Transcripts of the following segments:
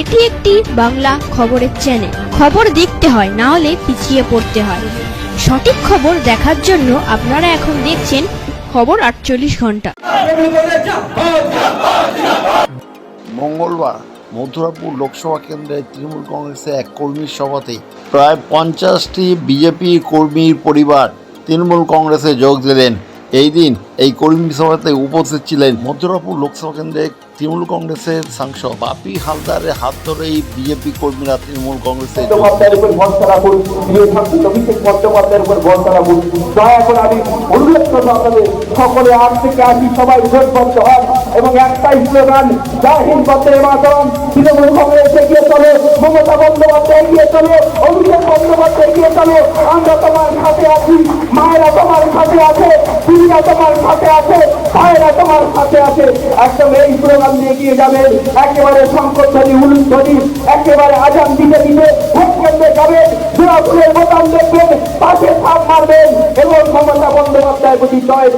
এটি একটি বাংলা খবরের চ্যানেল খবর দেখতে হয়, না হলে পিছিয়ে পড়তে হয়। সঠিক খবর দেখার জন্য আপনারা এখন দেখছেন খবর আটচল্লিশ ঘণ্টা। মঙ্গলবার মথুরাপুর লোকসভা কেন্দ্রে তৃণমূল কংগ্রেসের এক কর্মী সভাতে প্রায় পঞ্চাশটি বিজেপি কর্মীর পরিবার তৃণমূল কংগ্রেসে যোগ দিলেন। এই দিন এই কর্মী সভাতে উপস্থিত ছিলেন মথুরাপুর লোকসভা কেন্দ্রে তৃণমূল কংগ্রেসের সাংসদ বাপি হালদারের হাত ধরেই বিজেপি কর্মীরা তৃণমূল কংগ্রেসে যোগ বন্দ্যোপাধ্যায়ের উপর ভরসা রাখুন প্রিয় ছাত্র অভিষেক বন্দ্যোপাধ্যায়ের উপর ভরসা রাখুন। দয়া করে আমি অনুরোধ করব আপনাদের সকলে আজ থেকে আসি সবাই জোটবদ্ধ হন এবং একটাই কংগ্রেস এগিয়ে এগিয়ে চলো আমরা তোমার সাথে আছি, মায়েরা তোমার সাথে আছে তোমার সাথে আছে ভাইরা তোমার সাথে আছে। একদম এই প্রোগ্রাম নিয়ে গিয়ে যাবেন একেবারে শঙ্করধ্বনি উলুধ্বনি, একেবারে আজান দিতে দিতে ভোট কেন্দ্রে যাবেন বোতাম দেখবেন জয়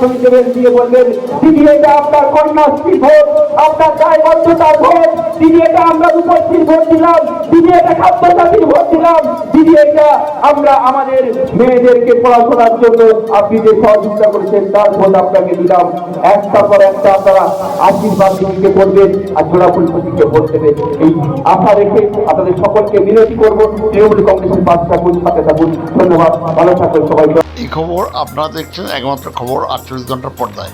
পড়াশোনার জন্য আপনি যে সহযোগিতা করেছেন, তার ভোট আপনাকে দিলাম। একটা পর একটা আপনারা আশীর্বাদ করবেন আর জোড়াফুল ভোট দেবেন। এই আশা রেখে আপনাদের সকলকে বিনতি করব। তৃণমূল কংগ্রেসের সাথে থাকুন। ধন্যবাদ। ভালো থাকুন সবাই। এই খবর আপনারা দেখছেন একমাত্র খবর আটচল্লিশ ঘণ্টার পর্দায়।